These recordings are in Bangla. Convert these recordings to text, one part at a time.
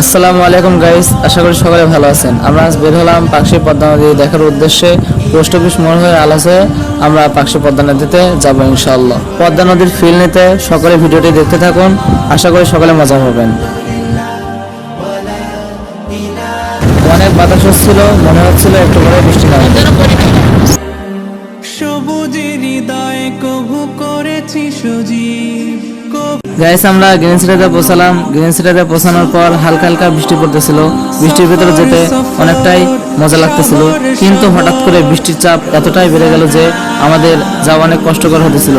আসসালামু আলাইকুম গাইস, আশা করি সকলে ভালো আছেন। আমরা আজ বের হলাম পাকশি পদ্মা নদী দেখার উদ্দেশ্যে। পোস্ট অফিস মোড় হয়ে আলাসে আমরা পাকশি পদ্মা নদীতে যাব ইনশাআল্লাহ। পদ্মা নদীর ফিল নিতে সকলে ভিডিওটি দেখতে থাকুন। আশা করি সকলে মজা পাবেন। অনেক বাতাস হচ্ছিল, মনে হচ্ছিল একটু করে বৃষ্টি নামবে। সবুজে হৃদয় করেছি সজীব। গাইস আমরা গ্রিন সিটিতে পৌঁছালাম গ্রিন সিটিতে পৌঁছানোর পর হালকা হালকা বৃষ্টি পড়তেছিল। বৃষ্টির ভিতরে যেতে অনেকটাই মজা লাগতেছিল। কিন্তু হঠাৎ করে বৃষ্টির চাপ এতটাই বেড়ে গেল যে আমাদের যাওয়া অনেক কষ্টকর হতেছিল।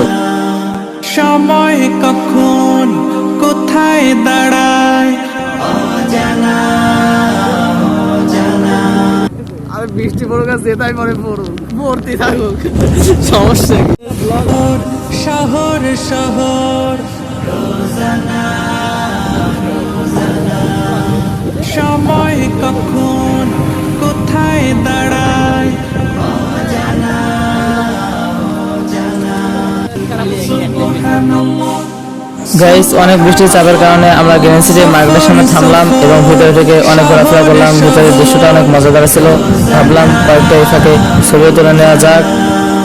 সময় কখন কোথায় দাঁড়ায়? আর বৃষ্টি পড়ুক আর যেটাই পরে পড়ুক পড়তে থাকুক। সমস্যা শহর শহর শহর। সময় কখন কোথায় গাইস অনেক বৃষ্টির চাপের কারণে আমরা গ্রিন সিটি মার্কেটের সামনে থামলাম এবং ভিতরে থেকে অনেক ঘোরাফেরা করলাম। ভিতরের দৃশ্যটা অনেক মজাদার ছিল। ভাবলাম কয়েকটা এই ফাঁকে ছবি তুলে নেওয়া যাক।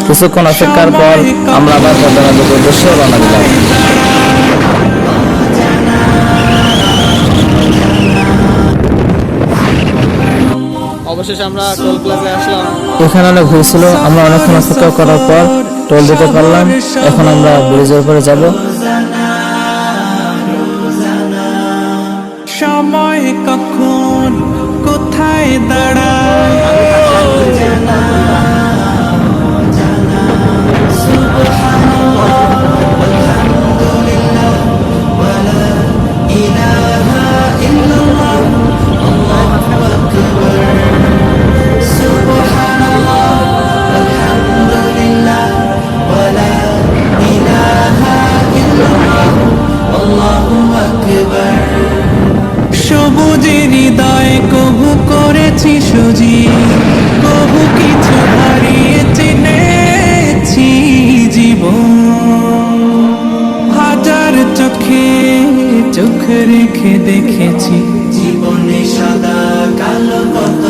কিছুক্ষণ অপেক্ষার পর আমরা আবার পদ্মা নদীর উদ্দেশ্যে রওনা দিলাম। অবশেষে আমরা টোল প্লাজে আসলাম। এখানে অনেক ভিড় ছিল আমরা অনেকক্ষণ অপেক্ষা করার পর টোল দিতে পারলাম। এখন আমরা ব্রিজের উপরে যাব। সময় কখন কোথায় দাঁড়ায়? সবুজে হৃদয় কভু করেছি সজীব কভু কিছু হারিয়ে চিনেছি জীবন। হাজার চোখে চোখ রেখে দেখেছি জীবনে সাদা কালো কত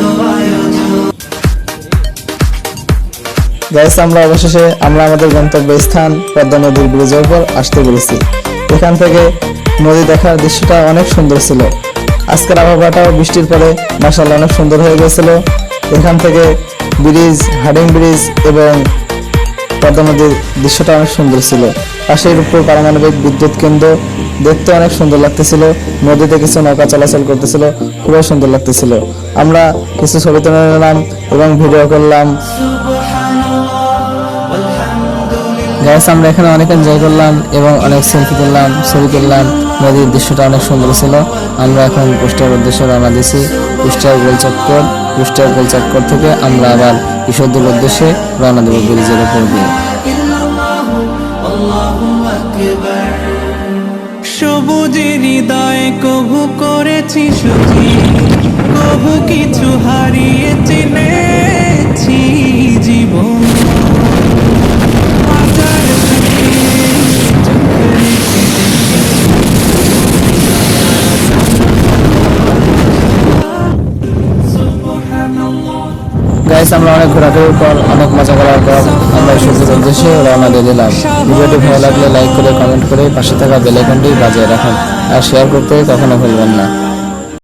গাইস আমরা অবশেষে, আমরা আমাদের গন্তব্য স্থান পদ্মা নদীর ব্রিজের উপর আসতে পেরেছি। এখান থেকে নদী দেখার দৃশ্যটা অনেক সুন্দর ছিল। আজকের আবহাওয়াটাও বৃষ্টির পরে মাসাল্লাহ অনেক সুন্দর হয়ে গেছিল। এখান থেকে ব্রিজ হাডিং ব্রিজ এবং পদ্মা নদীর দৃশ্যটা অনেক সুন্দর ছিল। পাশের উপর পারমাণবিক বিদ্যুৎ কেন্দ্র, দেখতে অনেক সুন্দর লাগতেছিল। নদীতে কিছু নৌকা চলাচল করতেছিল, খুবই সুন্দর লাগতেছিল। আমরা কিছু ছবি তুলে নিলাম এবং ভিডিও করলাম। গাইস আমরা এখানে অনেক এনজয় করলাম এবং অনেক সেলফি তুললাম, ছবি তুললাম। নদীর দৃশ্যটা অনেক সুন্দর ছিল। আমরা এখন কুষ্টিয়ার উদ্দেশ্যে রওনা দিছি কুষ্টিয়ার গোল চক্কর কুষ্টিয়ার গোল চক্কর থেকে আমরা আবার ঈশ্বরদুল উদ্দেশ্যে রওনা দেবো ব্রিজের উপর দিয়ে। সবুজে হৃদয় কভু করেছি সজীব কভু কিছু হারিয়ে চিনেছি জীবন। গাইস আমরা অনেক ঘোরাঘুরির পর, অনেক মজা করার পর আমরা ঈশ্বরদুল উদ্দেশ্যে রওনা দিয়ে দিলাম। ভিডিওটি ভালো লাগলে লাইক করে কমেন্ট করে পাশে থাকা বেলাইকনটি বাজিয়ে রাখুন। আর শেয়ার করতে কখনো ভুলবেন না।